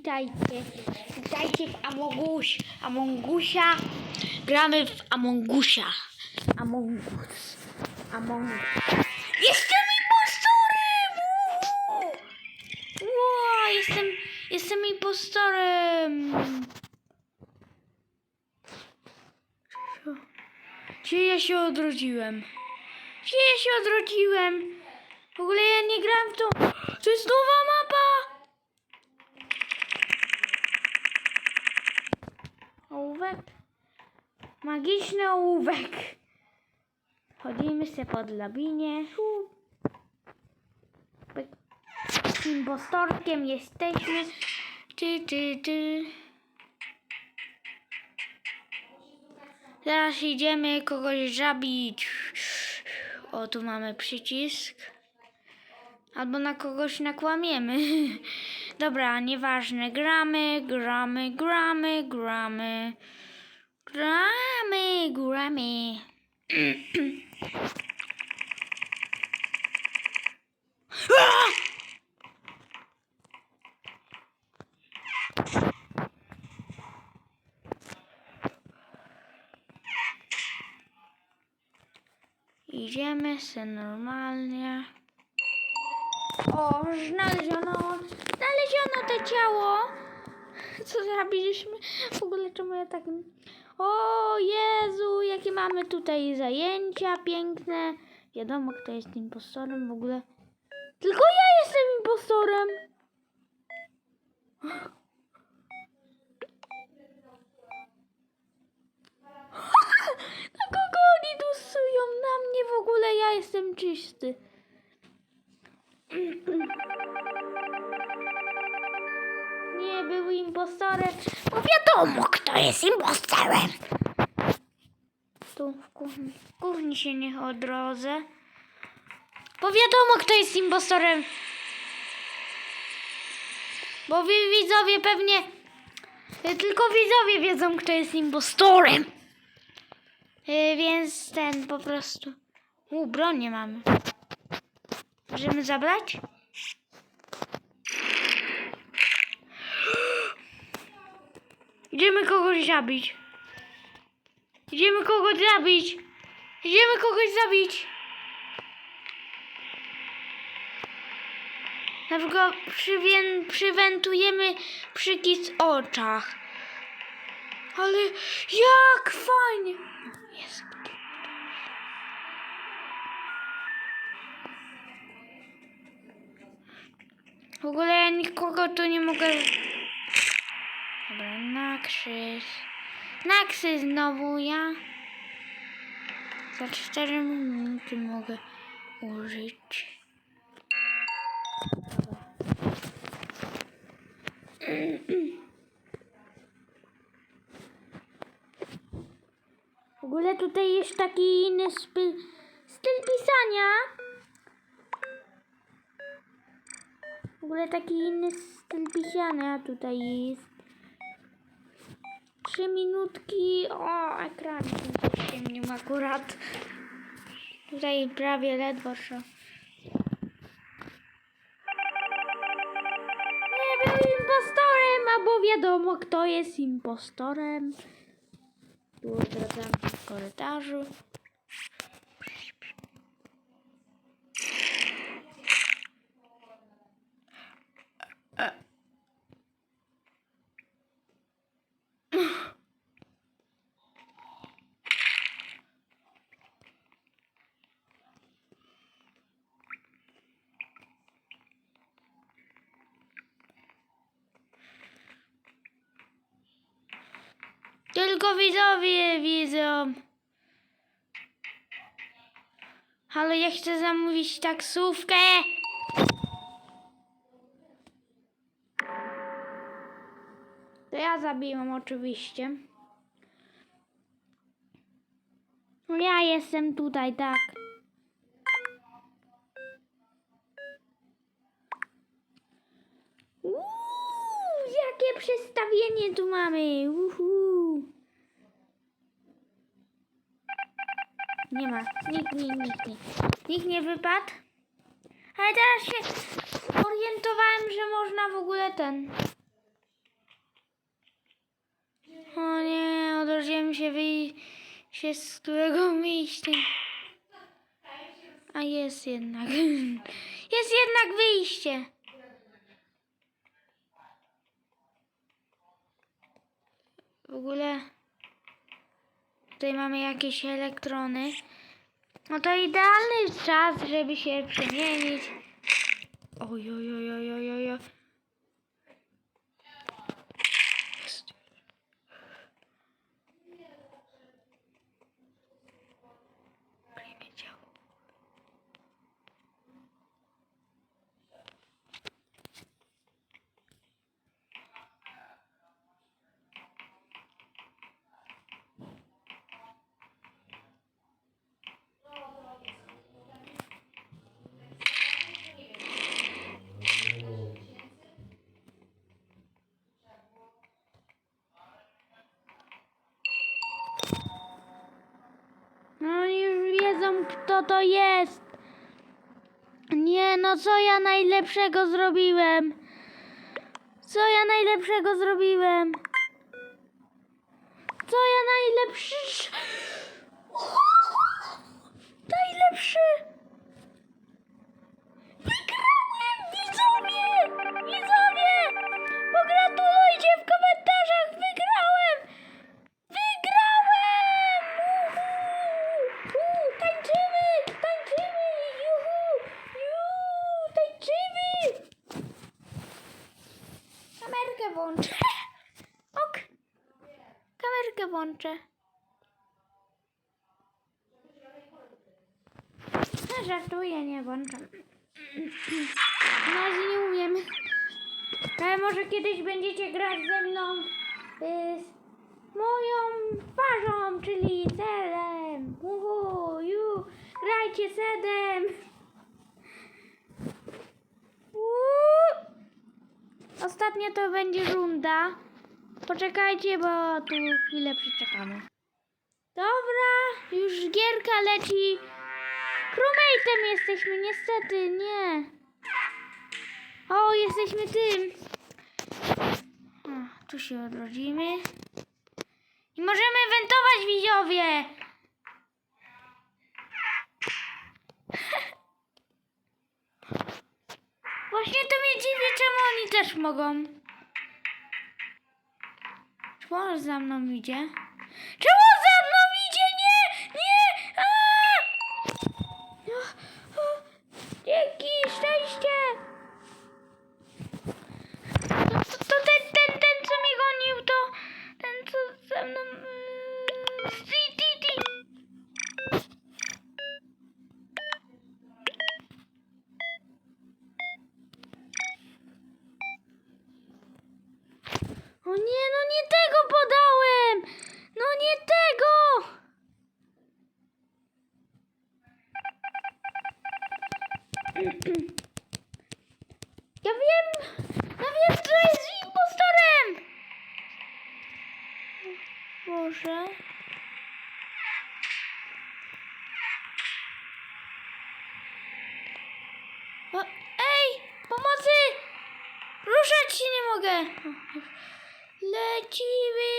witajcie. Witajcie w Amogus. Amongusia. Gramy w Amongusia. Amongus. Amongus. Jestem impostorem! Ła, jestem, jestem impostorem. Gdzie ja się odrodziłem? Gdzie ja się odrodziłem? W ogóle ja nie gram w to. To jest nowa! Ołówek. Magiczny ołówek. Chodzimy sobie po. Pyk. Z impostorkiem jesteśmy. Ty, ty, ty. Zaraz idziemy kogoś zabić. O, tu mamy przycisk. Albo na kogoś nakłamiemy. Dobra, nieważne. Gramy, gramy, gramy, gramy. Gramy, gramy. Idziemy se normalnie. O, znaleziono, znaleziono to ciało. Co zrobiliśmy? W ogóle czemu ja tak... O Jezu, jakie mamy tutaj zajęcia piękne. Wiadomo, kto jest impostorem w ogóle. Tylko ja jestem impostorem. Na kogo oni dusują? Na mnie w ogóle, ja jestem czysty. Nie był impostorem, bo wiadomo, kto jest impostorem. Tu w kuchni, w kuchni się niech odrodzę. Bo wiadomo, kto jest impostorem. Bo wy widzowie pewnie, y, tylko widzowie wiedzą, kto jest impostorem. Y, Więc ten po prostu. U, bronię mamy. Możemy zabrać? Idziemy kogoś zabić. Idziemy kogoś zabić. Idziemy kogoś zabić. Na przykład przywię- przywentujemy przycisk oczach. Ale jak fajnie. Jest. W ogóle ja nikogo tu nie mogę... Dobra, na krzyż. Na krzyż znowu ja. Za 4 minuty mogę użyć. W ogóle tutaj jest taki inny styl pisania. W ogóle taki inny styl pisania tutaj jest. Trzy minutki. O, ekran ściemnił akurat. Tutaj prawie ledwo szło. Nie był impostorem, albo wiadomo kto jest impostorem. Tu odradzamy się w korytarzu. Tylko widzowie widzą. Halo, ja chcę zamówić taksówkę. To ja zabiłam oczywiście. Ja jestem tutaj, tak. Uuu, jakie przestawienie tu mamy. Uhu. Nie ma. Nikt, nikt, nikt, nikt. Nikt nie wypadł. Ale teraz się zorientowałem, że można w ogóle ten. O nie, odrodziłem się wyjście, z którego wyjście. A jest jednak. Jest jednak wyjście. W ogóle tutaj mamy jakieś elektrony. No to idealny czas, żeby się przemienić. Oj, oj, oj, oj, oj, oj. oj. Kryjmy ciało. No oni kto to jest. Nie, no co ja najlepszego zrobiłem? Co ja najlepszego zrobiłem? Co ja. Najlepszy... No, żartuję, nie włączam. Na razie nie umiem. Ale może kiedyś będziecie grać ze mną y, z moją twarzą, czyli sedem. Uhu, ju, grajcie sedem. Uuu. Ostatnia to będzie runda. Poczekajcie, bo tu chwilę przeczekamy. Dobra, już gierka leci. Crewmate'em jesteśmy, niestety, nie. O, jesteśmy tym. O, tu się odrodzimy. I możemy wentować widzowie. Właśnie to mnie dziwi, czemu oni też mogą. Czemu on za mną idzie? Czemu on za mną idzie? Nie! Nie! Aaa! O, o, Dzięki, szczęście! To, to, to ten, ten, ten, co mnie gonił, to ten, co ze mną... mm, Ti, ti, ti. O nie, no nie tego podałem! No nie tego! Ja wiem, ja wiem, kto jest impostorem! Boże. O, ej, pomocy! Ruszać się nie mogę. Lecimy.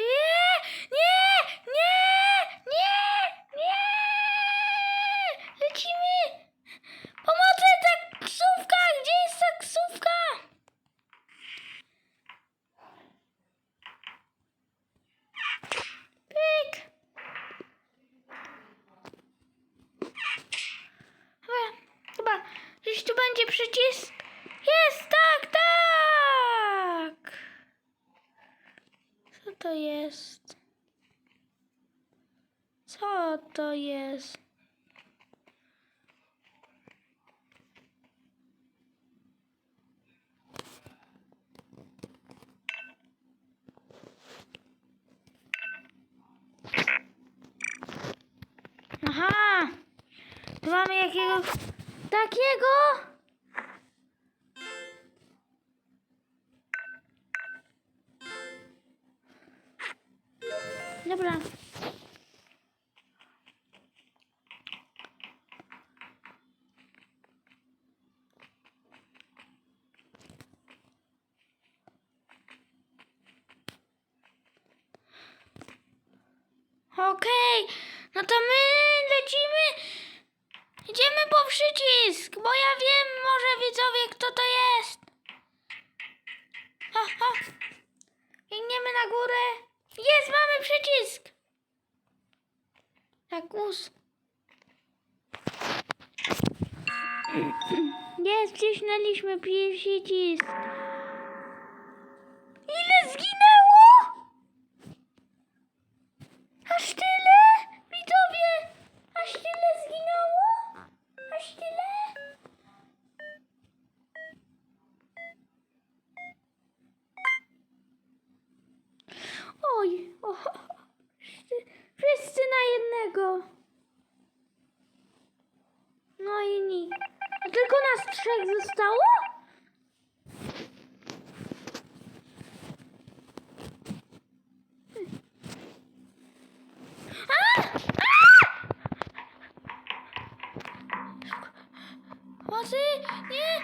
Nie, nie, nie, nie, nie. Lecimy. Pomocy, taksówka, gdzie jest taksówka? Pyk. Chyba, chyba gdzieś tu będzie przycisk. Jest, tak, tak. Co to jest? Co to jest? Aha! Tu mamy jakiegoś takiego. Dobra. Okej, okay. no to my lecimy, idziemy po przycisk, bo ja wiem może widzowie kto to jest. Ha, ha. Biegniemy na górę. Jest, mamy przycisk. Tak, us. Jest, wcisnęliśmy przycisk. No i. A tylko nas trzech zostało? A! A! Mocy, nie!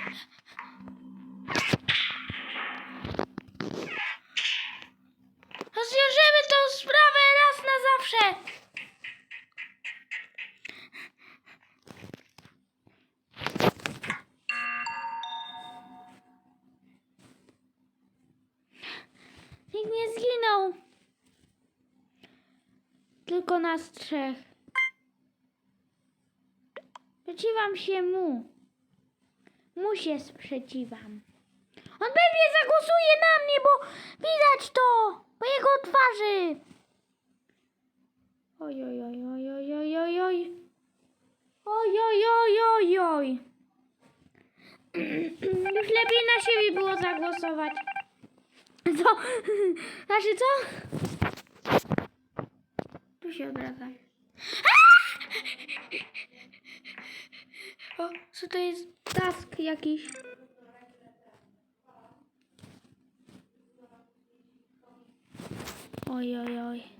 Rozwiążemy tą sprawę raz na zawsze! Nikt nie zginął. Tylko nas trzech. Sprzeciwam się mu. Mu się sprzeciwam. On pewnie zagłosuje na mnie, bo widać to po jego twarzy. Oj, oj, oj, oj, oj, oj, oj, oj. Oj, oj, oj, oj, oj. Już lepiej na siebie było zagłosować. Co? Znaczy co? Się odradzam. O, co to jest task jakiś? Oj, oj, oj.